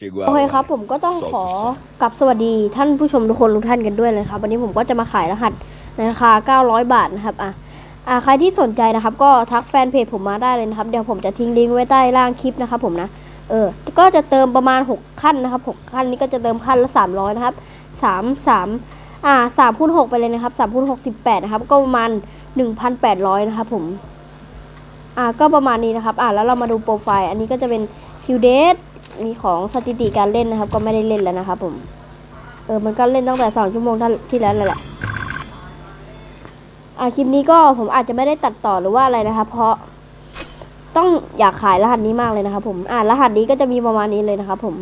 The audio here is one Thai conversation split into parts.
Chegou a โอเค hora. ครับ ผมก็ต้องขอ Solta o som. กับสวัสดีท่านผู้ชมทุกคนทุกท่านกันด้วยเลยครับ วันนี้ผมก็จะมาขายรหัสในราคา 900 บาทนะครับอะอะใครที่สนใจนะครับ ก็ทักแฟนเพจผมมาได้เลยนะครับ เดี๋ยวผมจะทิ้งลิงก์ไว้ใต้ล่างคลิปนะครับผมนะเออก็จะเติมประมาณ 6 ขั้นนะครับ 6 ขั้นนี้ก็จะเติมขั้นละ 300 นะครับ 3 3อ่า3คูณ6ไปเลยนะครับ3คูณ6 18นะครับ ก็ประมาณ 1,800 นะครับผมอ่าก็ประมาณนี้นะครับอ่าแล้วเรามาดูโปรไฟล์อันนี้ก็จะเป็นคิวเดท มีของสถิติการเล่นนะครับ ก็ไม่ได้เล่นแล้วนะครับผม เออ มันก็เล่นตั้งแต่สองชั่วโมงที่แล้วแหละอ่าคลิปนี้ก็ผมอาจจะไม่ได้ตัดต่อหรือว่าอะไรนะครับ เพราะต้องอยากขายรหัสนี้มากเลยนะครับผม อ่ารหัสนี้ก็จะมีประมาณนี้เลยนะครับผม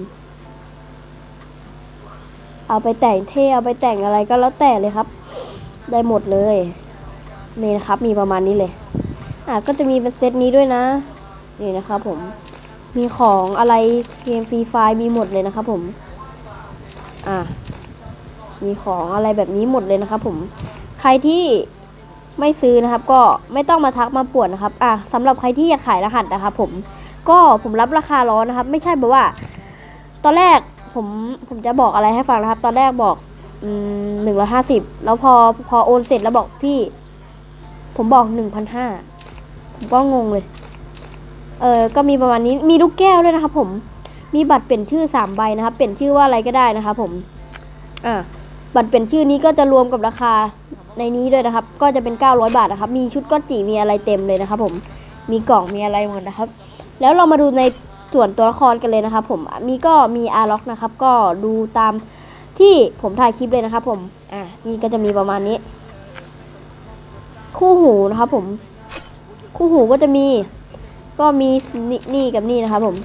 เอาไปแต่งเท่เอาไปแต่งอะไรก็แล้วแต่เลยครับ ได้หมดเลยนี่นะครับ มีประมาณนี้เลย อะก็จะมีเป็นเซตนี้ด้วยนะ นี่นะครับผม มีของอะไรเกมฟรีไฟมีหมดเลยนะครับผมอะมีของอะไรแบบนี้หมดเลยนะครับผมใครที่ไม่ซื้อนะครับ ก็ไม่ต้องมาทักมาปวนนะครับอะสำหรับใครที่อยากขายรหัสนะครับผมก็ผมรับราคาร้อนนะครับ ไม่ใช่แบบว่า ตอนแรกผมผมจะบอกอะไรให้ฟังนะครับ ตอนแรกบอกหนึ่งร้อยห้าสิบแล้วพอพอโอนเสร็จแล้วบอกพี่ ผมบอกหนึ่งพันห้าผมก็งงเลย เออก็มีประมาณนี้มีลูกแก้วด้วยนะครับผมมีบัตรเปลี่ยนชื่อสามใบนะครับ เปลี่ยนชื่อว่าอะไรก็ได้นะครับผมอ่าบัตรเปลี่ยนชื่อนี้ก็จะรวมกับราคาในนี้ด้วยนะครับ ก็จะเป็น 900 บาทนะครับ มีชุดก้อนจีมีอะไรเต็มเลยนะครับ ผมมีกล่องมีอะไรหมดนะครับ แล้วเรามาดูในส่วนตัวละครกันเลยนะครับ ผมมีก็มีอาร์ล็อกนะครับ ก็ดูตามที่ผมถ่ายคลิปเลยนะครับ ผมอ่านี่ก็จะมีประมาณนี้ คู่หูนะครับ ผม คู่หูก็จะมี ก็มีนี่นี่กับนี่นะครับ ผม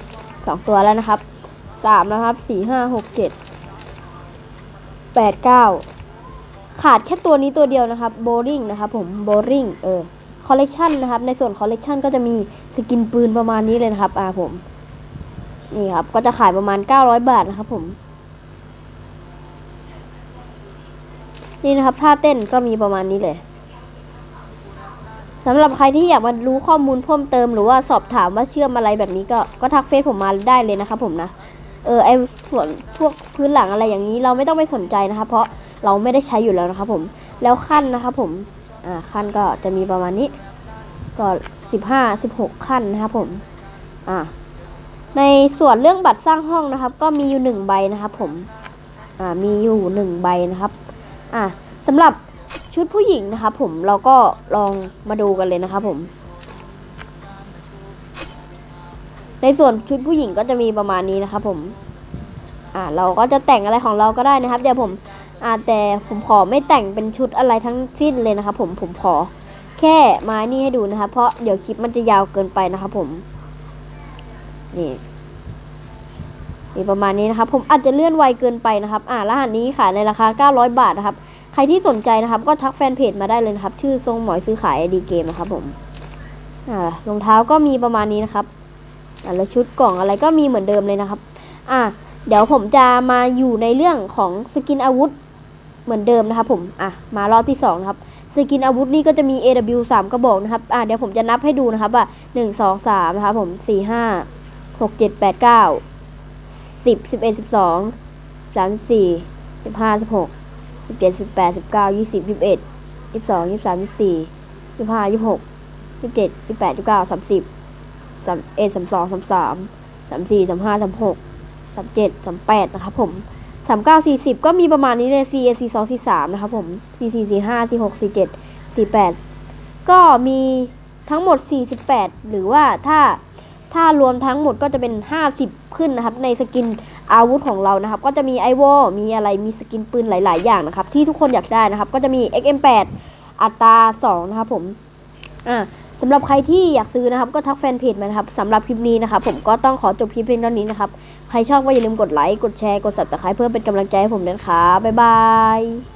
สองตัวแล้วนะครับสามนะครับสี่ห้าหกเจ็ดแปดเก้าขาดแค่ตัวนี้ตัวเดียวนะครับโบริงนะครับผมโบริงเออคอลเลกชันนะครับ ในส่วนคอลเลกชันก็จะมีสกินปืนประมาณนี้เลยนะครับอ่าผม นี่ครับ ก็จะขายประมาณเก้าร้อยบาทนะครับผม นี่นะครับท่าเต้นก็มีประมาณนี้เลยำหรับใครที่อยากมารู้ข้อมูลเพิ่มเติมหรือว่าสอบถามว่าเชื่อมอะไรแบบนี้ก็ก็ทักเฟซผมมาได้เลยนะครับผมนะเออไอส่วนพวกพื้นหลังอะไรอย่างนี้เราไม่ต้องไปสนใจนะครับเพราะเราไม่ได้ใช้อยู่แล้วนะครับผมแล้วขั้นนะครับผมอ่าขั้นก็จะมีประมาณนี้ ก็สิบห้าสิบหกขั้นนะครับผมอ่าในส่วนเรื่องบัตรสร้างห้องนะครับ ก็มีอยู่หนึ่งใบนะครับผมอ่ามีอยู่หนึ่งใบนะครับอ่าสำหรับ ชุดผู้หญิงนะครับผมเราก็ลองมาดูกันเลยนะครับผม ในส่วนชุดผู้หญิงก็จะมีประมาณนี้นะครับผม อ่าเราก็จะแต่งอะไรของเราก็ได้นะครับเดี๋ยวผมอ่าแต่ผมขอไม่แต่งเป็นชุดอะไรทั้งสิ้นเลยนะครับผมผมขอแค่ไม้นี่ให้ดูนะครับเพราะเดี๋ยวคลิปมันจะยาวเกินไปนะครับผม นี่นี่ประมาณนี้นะครับ ผมอาจจะเลื่อนไวเกินไปนะครับ อ่ารหัสนี้ขายในราคา 900 บาทนะครับ รที่สนใจนะครับ ก็ทักแฟนเพจมาได้เลยนะครับ ชื่อทรงหมอยซื้อขายดีเกมนะครับผมอ่ารองเท้าก็มีประมาณนี้นะครับอ่าแล้วชุดกล่องอะไรก็มีเหมือนเดิมเลยนะครับ อ่าเดี๋ยวผมจะมาอยู่ในเรื่องของสกินอาวุธเหมือนเดิมนะครับ ผม อะ มารอบที่สองนะครับ สกินอาวุธนี่ก็จะมี AW 3กระบอกนะครับ อ่าเดี๋ยวผมจะนับให้ดูนะครับว่าหนึ่งสองสามนะครับผมสี่ห้าหกเจ็ดแปดเก้า สิบเจ็ดสิบแปดสิบเก้ายี่สิบยี่สิบเอ็ดยี่สิบสองยี่สิบสามยี่สิบสี่ยี่สิบห้ายี่สิบหกยี่สิบเจ็ดยี่สิบแปดยี่สิบเก้าสามสิบสามเอ็ดสามสองสามสามสามสี่สามห้าสามหกสามเจ็ดสามแปดนะครับผมสามเก้าสี่สิบก็มีประมาณนี้เลย C A C สองสี่สามนะครับผม C สี่สี่ห้า C หกสี่เจ็ดสี่แปดก็มีทั้งหมดสี่สิบแปดหรือว่าถ้าถ้ารวมทั้งหมดก็จะเป็นห้าสิบขึ้นนะครับ ในสกิน อาวุธของเรานะครับ ก็จะมีไอวอมีอะไรมีสกินปืนหลาย ๆ อย่างนะครับ ที่ทุกคนอยากได้นะครับ ก็จะมี XM8 อัตรา 2 นะครับผมอ่าสำหรับใครที่อยากซื้อนะครับ ก็ทักแฟนเพจมานะครับสำหรับคลิปนี้นะครับ ผมก็ต้องขอจบคลิปเพียงเท่านี้นะครับ ใครชอบก็อย่าลืมกดไลค์กดแชร์กด subscribe เพื่อเป็นกำลังใจให้ผมด้วยนะครับบ๊ายบาย